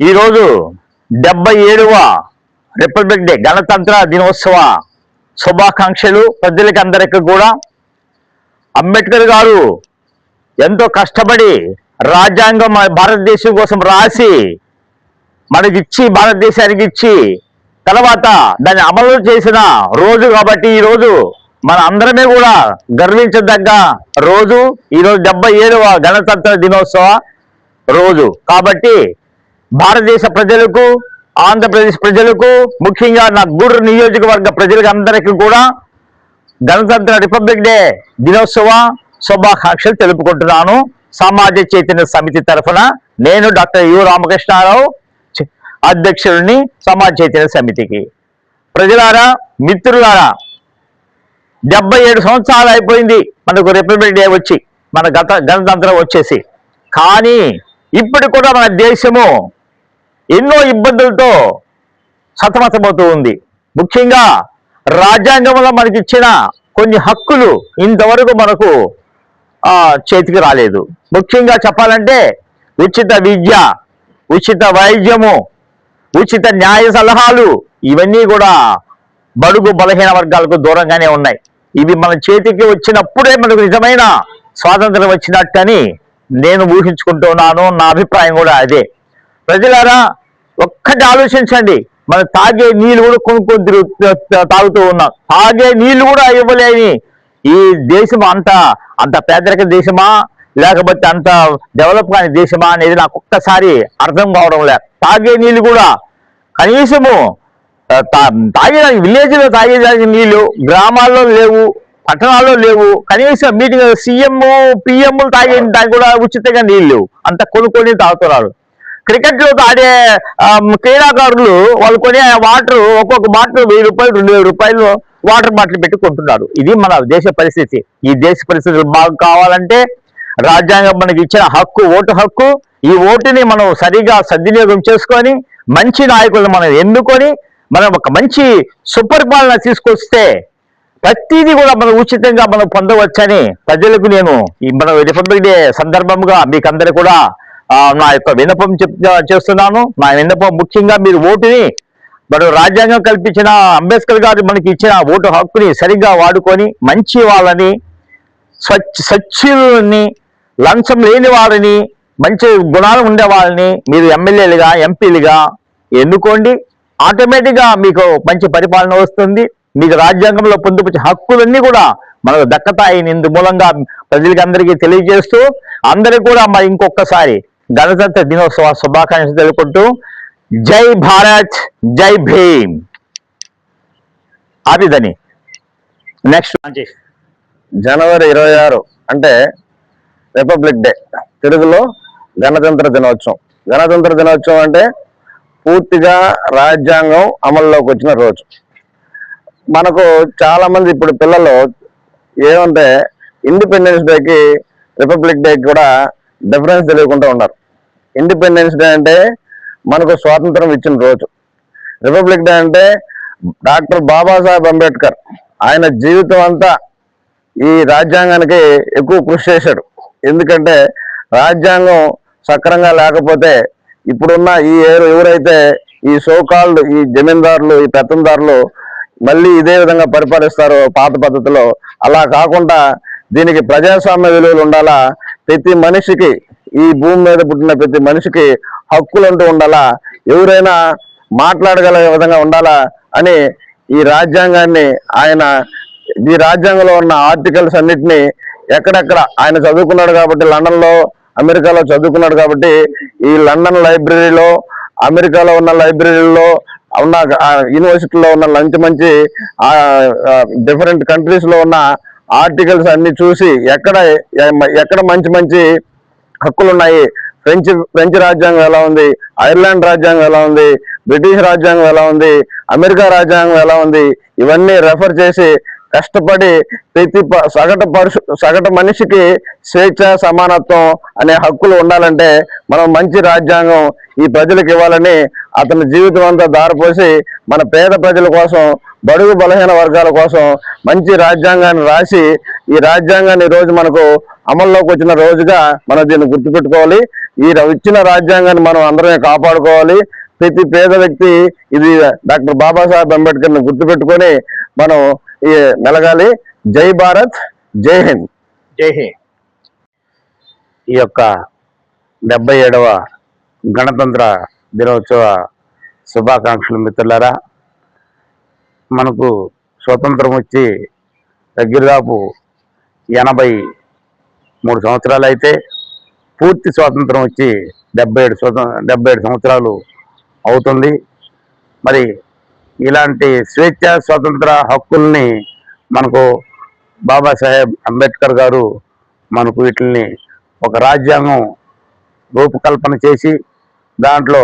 ఈరోజు డెబ్బై ఏడవ రిపబ్లిక్ డే గణతంత్ర దినోత్సవ శుభాకాంక్షలు ప్రజలకి అందరికీ కూడా. అంబేద్కర్ గారు ఎంతో కష్టపడి రాజ్యాంగం మన భారతదేశం కోసం రాసి మనకిచ్చి భారతదేశానికి ఇచ్చి తర్వాత దాన్ని అమలు చేసిన రోజు కాబట్టి ఈ రోజు మన అందరమే కూడా గర్వించదగ్గ రోజు. ఈరోజు డెబ్బై ఏడవ గణతంత్ర దినోత్సవ రోజు. కాబట్టి భారతదేశ ప్రజలకు ఆంధ్రప్రదేశ్ ప్రజలకు ముఖ్యంగా నా గూడూరు నియోజకవర్గ ప్రజలకు అందరికీ కూడా గణతంత్ర రిపబ్లిక్ డే దినోత్సవ శుభాకాంక్షలు తెలుపుకుంటున్నాను. సమాజ చైతన్య సమితి తరఫున నేను డాక్టర్ యు రామకృష్ణారావు అధ్యక్షుడిని సమాజ చైతన్య సమితికి. ప్రజలారా మిత్రులారా డెబ్బై ఏడు సంవత్సరాలు అయిపోయింది మనకు రిపబ్లిక్ డే వచ్చి మన గత గణతంత్రం వచ్చేసి. కానీ ఇప్పుడు కూడా మన దేశము ఎన్నో ఇబ్బందులతో సతమతమవుతూ ఉంది. ముఖ్యంగా రాజ్యాంగంలో మనకి ఇచ్చిన కొన్ని హక్కులు ఇంతవరకు మనకు చేతికి రాలేదు. ముఖ్యంగా చెప్పాలంటే ఉచిత విద్య ఉచిత వైద్యము ఉచిత న్యాయ సలహాలు ఇవన్నీ కూడా బడుగు బలహీన వర్గాలకు దూరంగానే ఉన్నాయి. ఇవి మన చేతికి వచ్చినప్పుడే మనకు నిజమైన స్వాతంత్రం వచ్చినట్టని నేను ఊహించుకుంటున్నాను. నా అభిప్రాయం కూడా అదే. ప్రజలారా ఒక్కటి ఆలోచించండి. మనం తాగే నీళ్ళు కూడా కొనుక్కొని తిరుగు తాగుతూ ఉన్నాం. తాగే నీళ్ళు కూడా ఇవ్వలేని ఈ దేశం అంత అంత పేదరిక దేశమా? లేకపోతే అంత డెవలప్ కాని దేశమా? అనేది నాకు ఒక్కసారి అర్థం కావడం లే తాగే నీళ్ళు కూడా కనీసము తా- తాగే విలేజ్లో తాగేదానికి నీళ్ళు గ్రామాల్లో లేవు పట్టణాల్లో లేవు. కనీసం మీటింగ్ సీఎం పిఎంలు తాగే దానికి కూడా ఉచితంగా నీళ్ళు అంత కొనుక్కొని తాగుతున్నారు. క్రికెట్లో ఆడే క్రీడాకారులు వాళ్ళు కొనే వాటర్ ఒక్కొక్క బాటిల్ వెయ్యి రూపాయలు రెండు వేల రూపాయలు వాటర్ బాటిల్ పెట్టి కొంటున్నారు. ఇది మన దేశ పరిస్థితి. ఈ దేశ పరిస్థితులు బాగా కావాలంటే రాజ్యాంగం మనకి ఇచ్చిన హక్కు ఓటు హక్కు ఈ ఓటుని మనం సరిగా సద్వినియోగం చేసుకొని మంచి నాయకులను మనం ఎన్నుకొని మనం ఒక మంచి సుపరిపాలన తీసుకొస్తే ప్రతిదీ కూడా మనం ఉచితంగా మనం పొందవచ్చని ప్రజలకు నేను ఈ మన రిపబ్లిక్ డే సందర్భంగా మీకు అందరు కూడా నా యొక్క విన్నపం చెప్ చేస్తున్నాను. నా విన్నపం ముఖ్యంగా మీరు ఓటుని మరి రాజ్యాంగం కల్పించిన అంబేద్కర్ గారు మనకి ఇచ్చిన ఓటు హక్కుని సరిగ్గా వాడుకొని మంచి వాళ్ళని స్వచ్ఛ సచ్యులని లంచం లేని వారిని మంచి గుణాలు ఉండే వాళ్ళని మీరు ఎమ్మెల్యేలుగా ఎంపీలుగా ఎన్నుకోండి. ఆటోమేటిక్గా మీకు మంచి పరిపాలన వస్తుంది. మీకు రాజ్యాంగంలో పొందుపరిచే హక్కులన్నీ కూడా మనకు దక్కతాయి. ఇందు మూలంగా ప్రజలకి అందరికీ తెలియజేస్తూ అందరికీ కూడా మరి ఇంకొకసారి గణతంత్ర దినోత్సవ శుభాకాంక్షలు తెలుపుకుంటూ జై భారత్ జై భీమ్. ఆపిదని. నెక్స్ట్ జనవరి ఇరవై ఆరు అంటే రిపబ్లిక్ డే తెలుగులో గణతంత్ర దినోత్సవం. గణతంత్ర దినోత్సవం అంటే పూర్తిగా రాజ్యాంగం అమల్లోకి వచ్చిన రోజు. మనకు చాలా మంది ఇప్పుడు పిల్లలు ఏమంటే ఇండిపెండెన్స్ డేకి రిపబ్లిక్ డేకి కూడా డిఫరెన్స్ తెలియకుండా ఉన్నారు. ఇండిపెండెన్స్ డే అంటే మనకు స్వాతంత్రం ఇచ్చిన రోజు. రిపబ్లిక్ డే అంటే డాక్టర్ బాబాసాహెబ్ అంబేద్కర్ ఆయన జీవితం అంతా ఈ రాజ్యాంగానికి ఎక్కువ కృషి చేశాడు. ఎందుకంటే రాజ్యాంగం సక్రంగా లేకపోతే ఇప్పుడున్న ఈ ఎవరు- ఎవరైతే ఈ సోకాళ్ళు ఈ జమీందారులు ఈ పెత్తందారులు మళ్ళీ ఇదే విధంగా పరిపాలిస్తారో పాత పద్ధతిలో అలా కాకుండా దీనికి ప్రజాస్వామ్య విలువలు ఉండాలా? ప్రతి మనిషికి ఈ భూమి మీద పుట్టిన ప్రతి మనిషికి హక్కులంటూ ఉండాలా? ఎవరైనా మాట్లాడగల విధంగా ఉండాలా? అని ఈ రాజ్యాంగాన్ని ఆయన ఈ రాజ్యాంగంలో ఉన్న ఆర్టికల్స్ అన్నిటినీ ఎక్కడెక్కడ ఆయన చదువుకున్నాడు కాబట్టి లండన్లో అమెరికాలో చదువుకున్నాడు కాబట్టి ఈ లండన్ లైబ్రరీలో అమెరికాలో ఉన్న లైబ్రరీలో ఉన్న యూనివర్సిటీలో ఉన్న మంచి మంచి డిఫరెంట్ కంట్రీస్లో ఉన్న ఆర్టికల్స్ అన్ని చూసి ఎక్కడ ఎక్కడ మంచి మంచి హక్కులు ఉన్నాయి ఫ్రెంచ్ ఫ్రెంచ్ రాజ్యాంగం ఎలా ఉంది? ఐర్లాండ్ రాజ్యాంగం ఎలా ఉంది? బ్రిటిష్ రాజ్యాంగం ఎలా ఉంది? అమెరికా రాజ్యాంగం ఎలా ఉంది? ఇవన్నీ రెఫర్ చేసి కష్టపడి ప్రతి ప- సగటు పరుషు సగటు మనిషికి స్వేచ్ఛ సమానత్వం అనే హక్కులు ఉండాలంటే మనం మంచి రాజ్యాంగం ఈ ప్రజలకు ఇవ్వాలని అతని జీవితం అంతా దారిపోసి మన పేద ప్రజల కోసం బడుగు బలహీన వర్గాల కోసం మంచి రాజ్యాంగాన్ని రాసి ఈ రాజ్యాంగాన్ని ఈరోజు రోజు మనకు అమల్లోకి వచ్చిన రోజుగా మనం దీన్ని గుర్తుపెట్టుకోవాలి. ఈ ఇచ్చిన రాజ్యాంగాన్ని మనం అందరమే కాపాడుకోవాలి. ప్రతి పేద వ్యక్తి ఇది డాక్టర్ బాబాసాహెబ్ అంబేద్కర్ని గుర్తుపెట్టుకొని మనం ఈ మెలగాలి. జై భారత్ జై హింద్. జై హింద్. ఈ యొక్క డెబ్బై ఏడవ గణతంత్ర దినోత్సవ శుభాకాంక్షలు మిత్రులారా మనకు స్వతంత్రం వచ్చి దగ్గరదాపు ఎనభై మూడు సంవత్సరాలు అయితే పూర్తి స్వాతంత్రం వచ్చి డెబ్బై ఏడు స్వతం డెబ్బై ఏడు సంవత్సరాలు అవుతుంది. మరి ఇలాంటి స్వేచ్ఛ స్వతంత్ర హక్కుల్ని మనకు బాబాసాహెబ్ అంబేద్కర్ గారు మనకు వీటిని ఒక రాజ్యాంగం రూపకల్పన చేసి దాంట్లో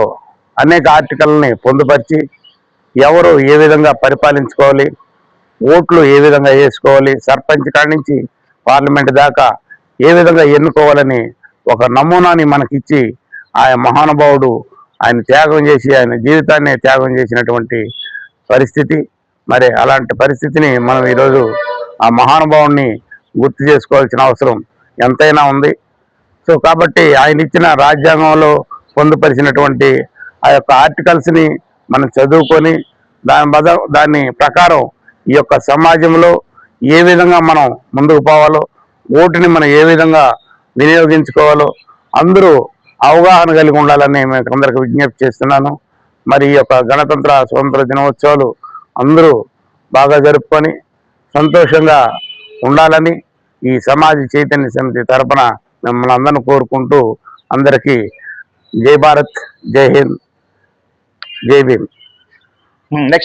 అనేక ఆర్టికల్ని పొందుపరిచి ఎవరు ఏ విధంగా పరిపాలించుకోవాలి ఓట్లు ఏ విధంగా వేసుకోవాలి సర్పంచ్ కాడి నుంచి పార్లమెంట్ దాకా ఏ విధంగా ఎన్నుకోవాలని ఒక నమూనాని మనకిచ్చి ఆయన మహానుభావుడు ఆయన త్యాగం చేసి ఆయన జీవితాన్ని త్యాగం చేసినటువంటి పరిస్థితి. మరి అలాంటి పరిస్థితిని మనం ఈరోజు ఆ మహానుభావుడిని గుర్తు చేసుకోవాల్సిన అవసరం ఎంతైనా ఉంది. సో కాబట్టి ఆయన ఇచ్చిన రాజ్యాంగంలో పొందుపరిచినటువంటి ఆ యొక్క ఆర్టికల్స్ని మనం చదువుకొని దాని బద దాని ప్రకారం ఈ యొక్క సమాజంలో ఏ విధంగా మనం ముందుకు పోవాలో ఓటుని మనం ఏ విధంగా వినియోగించుకోవాలో అందరూ అవగాహన కలిగి ఉండాలని మేము అందరికి విజ్ఞప్తి చేస్తున్నాను. మరి ఈ యొక్క గణతంత్ర స్వతంత్ర దినోత్సవాలు అందరూ బాగా జరుపుకొని సంతోషంగా ఉండాలని ఈ సమాజ చైతన్య సమితి తరపున మిమ్మల్ని అందరిని కోరుకుంటూ అందరికీ జై భారత్ జై హింద్. జై భీమ్ నెక్స్ట్